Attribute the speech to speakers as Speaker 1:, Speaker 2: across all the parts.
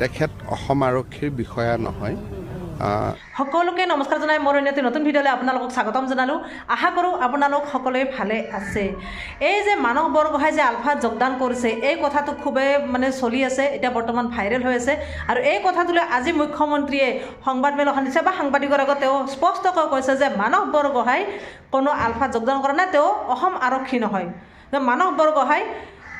Speaker 1: তেখেত অসম আৰক্ষীৰ বিষয়া নহয়।
Speaker 2: সকলোকে নমস্কাৰ জনাই মোৰ অন্য এটি নতুন ভিডিঅ'লৈ আপোনালোকক স্বাগতম জনালোঁ। আশা কৰোঁ আপোনালোক সকলোৱে ভালে আছে। এই যে মানস বৰগোহাঁই যে আলফাত যোগদান কৰিছে এই কথাটো খুবেই মানে চলি আছে এতিয়া বৰ্তমান ভাইৰেল হৈ আছে। আৰু এই কথাটোলৈ আজি মুখ্যমন্ত্ৰীয়ে সংবাদমেল এখন দিছে বা সাংবাদিকৰ আগত তেওঁ স্পষ্টকৈ কৈছে যে মানস বৰগোহাঁই কোনো আলফাত যোগদান কৰা নাই তেওঁ অসম আৰক্ষী নহয়। মানস বৰগোহাঁই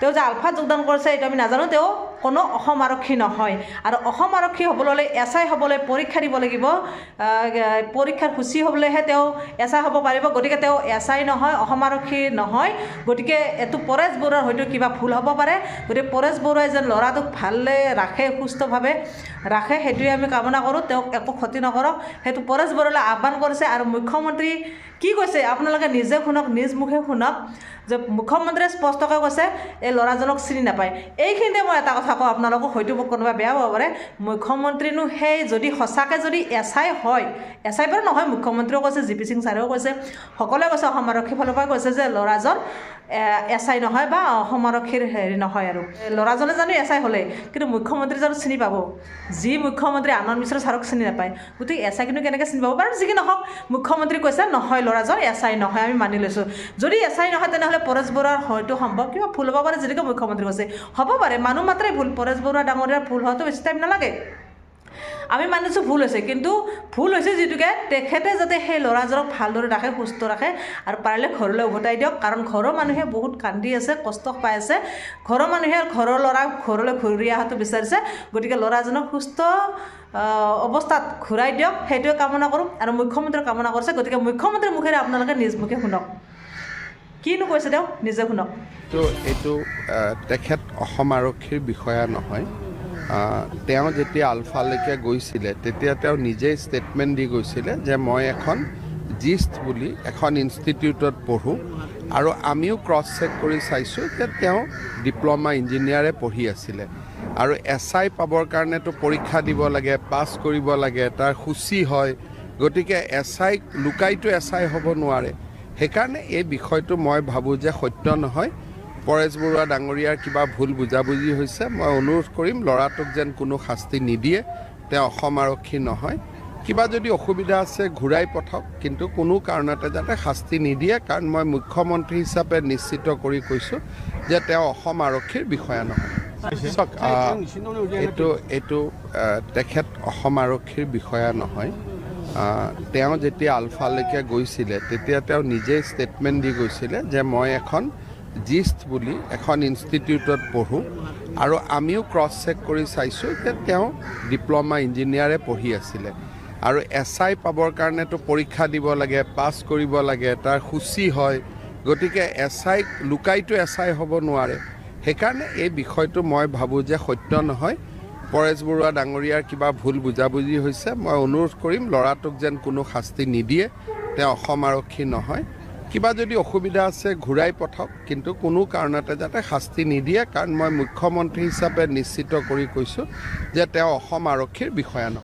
Speaker 2: তেওঁ যে আলফাত যোগদান কৰিছে এইটো আমি নাজানো তেওঁ কোনো অসম আৰক্ষী নহয়। আৰু অসম আৰক্ষী হ'বলৈ এছ আই হ'বলৈ পৰীক্ষা দিব লাগিব। পৰীক্ষাৰ সূচী হ'বলৈহে তেওঁ এছ আই হ'ব পাৰিব। গতিকে তেওঁ এছ আই নহয় অসম আৰক্ষী নহয়। গতিকে এইটো পৰেশ বৰুৱাৰ হয়তো কিবা ভুল হ'ব পাৰে। গতিকে পৰেশ বৰুৱাই যেন ল'ৰাটোক ভালে ৰাখে সুস্থভাৱে ৰাখে সেইটোৱে আমি কামনা কৰোঁ। তেওঁক একো ক্ষতি নকৰক। সেইটো পৰেশ বৰুৱালৈ আহ্বান কৰিছে। আৰু মুখ্যমন্ত্ৰী কি কৈছে? আপোনালোকে নিজে শুনক নিজ মুখে শুনক। যে মুখ্যমন্ত্ৰীয়ে স্পষ্টকৈ কৈছে এই ল'ৰাজনক চিনি নাপায়। এইখিনিতে মই এটা কথা কওঁ আপোনালোকক হয়তো মোক কোনোবা বেয়া পাব পাৰে। মুখ্যমন্ত্ৰীনো সেই যদি সঁচাকৈ যদি এছ আই হয় এছ আই বাৰু নহয় মুখ্যমন্ত্ৰীয়েও কৈছে জি পি সিং ছাৰেও কৈছে সকলোৱে কৈছে অসম আৰক্ষীৰ ফালৰ পৰা কৈছে যে ল'ৰাজন এছ আই নহয় বা অসম আৰক্ষীৰ হেৰি নহয় আৰু। ল'ৰাজনে জানো এছ আই হ'লেই কিন্তু মুখ্যমন্ত্ৰী জানো চিনি পাব? যি মুখ্যমন্ত্ৰী আনন্দ মিশ্ৰ ছাৰক চিনি নাপায় গতিকে এছ আই কিন্তু কেনেকৈ চিনি পাব? বাৰু যি কি নহওক মুখ্যমন্ত্ৰী কৈছে নহয় ল'ৰাজন এছ আই নহয় আমি মানি লৈছোঁ। যদি এছ আই নহয় তেনেহ'লে পৰেশ বৰুৱাৰ হয়তো সম্ভৱ কিবা ভুল হ'ব পাৰে যেনেকৈ মুখ্যমন্ত্ৰী কৈছে। হ'ব পাৰে মানুহ মাত্ৰেই ভুল পৰেশ বৰুৱা ডাঙৰীয়াৰ ভুল হোৱাটো বেছি টাইম নালাগে। আমি মানিছোঁ ভুল হৈছে কিন্তু ভুল হৈছে যিটোকে তেখেতে যাতে সেই ল'ৰাজনক ভালদৰে ৰাখে সুস্থ ৰাখে আৰু পাৰিলে ঘৰলৈ উভতাই দিয়ক। কাৰণ ঘৰৰ মানুহে বহুত কান্দি আছে কষ্ট পাই আছে। ঘৰৰ মানুহে ঘৰৰ ল'ৰাক ঘৰলৈ ঘূৰি অহাটো বিচাৰিছে। গতিকে ল'ৰাজনক সুস্থ অৱস্থাত ঘূৰাই দিয়ক। সেইটোৱে কামনা কৰোঁ আৰু মুখ্যমন্ত্ৰীয়ে কামনা কৰিছে। গতিকে মুখ্যমন্ত্ৰীৰ মুখেৰে আপোনালোকে নিজ মুখে শুনক। কিনো কৈছে তেওঁ? নিজে শুনক।
Speaker 1: তো এইটো তেখেত অসম আৰক্ষীৰ বিষয়া নহয়। তেওঁ যেতিয়া আলফালৈকে গৈছিলে, তেতিয়া তেওঁ নিজেই ষ্টেটমেণ্ট দি গৈছিলে যে মই এখন জিষ্ট বুলি এখন ইনষ্টিটিউটত পঢ়োঁ আৰু আমিও ক্ৰছ চেক কৰি চাইছোঁ যে তেওঁ ডিপ্ল'মা ইঞ্জিনিয়াৰে পঢ়ি আছিলে। আৰু এছ আই পাবৰ কাৰণেতো পৰীক্ষা দিব লাগে, পাছ কৰিব লাগে, তাৰ সূচী হয়, গতিকে এছ আই লুকাইতো এছ আই হ'ব নোৱাৰে। সেইকাৰণে এই বিষয়টো মই ভাবোঁ যে সত্য নহয়। পৰেশ বৰুৱা ডাঙৰীয়াৰ কিবা ভুল বুজাবুজি হৈছে মই অনুৰোধ কৰিম ল'ৰাটোক যেন কোনো শাস্তি নিদিয়ে তেওঁ অসম আৰক্ষী নহয়। কিবা যদি অসুবিধা আছে ঘূৰাই পঠাওক কিন্তু কোনো কাৰণতে যাতে শাস্তি নিদিয়ে কাৰণ মই মুখ্যমন্ত্ৰী হিচাপে নিশ্চিত কৰি কৈছোঁ যে তেওঁ অসম আৰক্ষীৰ বিষয়া নহয়। চাওক এইটো এইটো তেখেত অসম আৰক্ষীৰ বিষয়া নহয়। তেওঁ যেতিয়া আলফালৈকে গৈছিলে তেতিয়া তেওঁ নিজেই ষ্টেটমেণ্ট দি গৈছিলে যে মই এখন জিষ্ট বুলি এখন ইনষ্টিটিউটত পঢ়োঁ। আৰু আমিও ক্ৰছ চেক কৰি চাইছোঁ যে তেওঁ ডিপ্ল'মা ইঞ্জিনিয়াৰে পঢ়ি আছিলে। আৰু এছ আই পাবৰ কাৰণেতো পৰীক্ষা দিব লাগে পাছ কৰিব লাগে তাৰ সূচী হয়। গতিকে এছ আই লুকাইতো এছ আই হ'ব নোৱাৰে। সেইকাৰণে এই বিষয়টো মই ভাবোঁ যে সত্য নহয়। পৰেশ বৰুৱা ডাঙৰীয়াৰ কিবা ভুল বুজাবুজি হৈছে মই অনুৰোধ কৰিম ল'ৰাটোক যেন কোনো শাস্তি নিদিয়ে তেওঁ অসম আৰক্ষী নহয়। কিবা যদি অসুবিধা আছে, ঘূৰাই পঠাওক। কিন্তু কোনো কাৰণতে যাতে শাস্তি নিদিয়ে, কাৰণ মই মুখ্যমন্ত্ৰী হিচাপে নিশ্চিত কৰি কৈছোঁ যে তেওঁ অসম আৰক্ষীৰ বিষয়া নহয়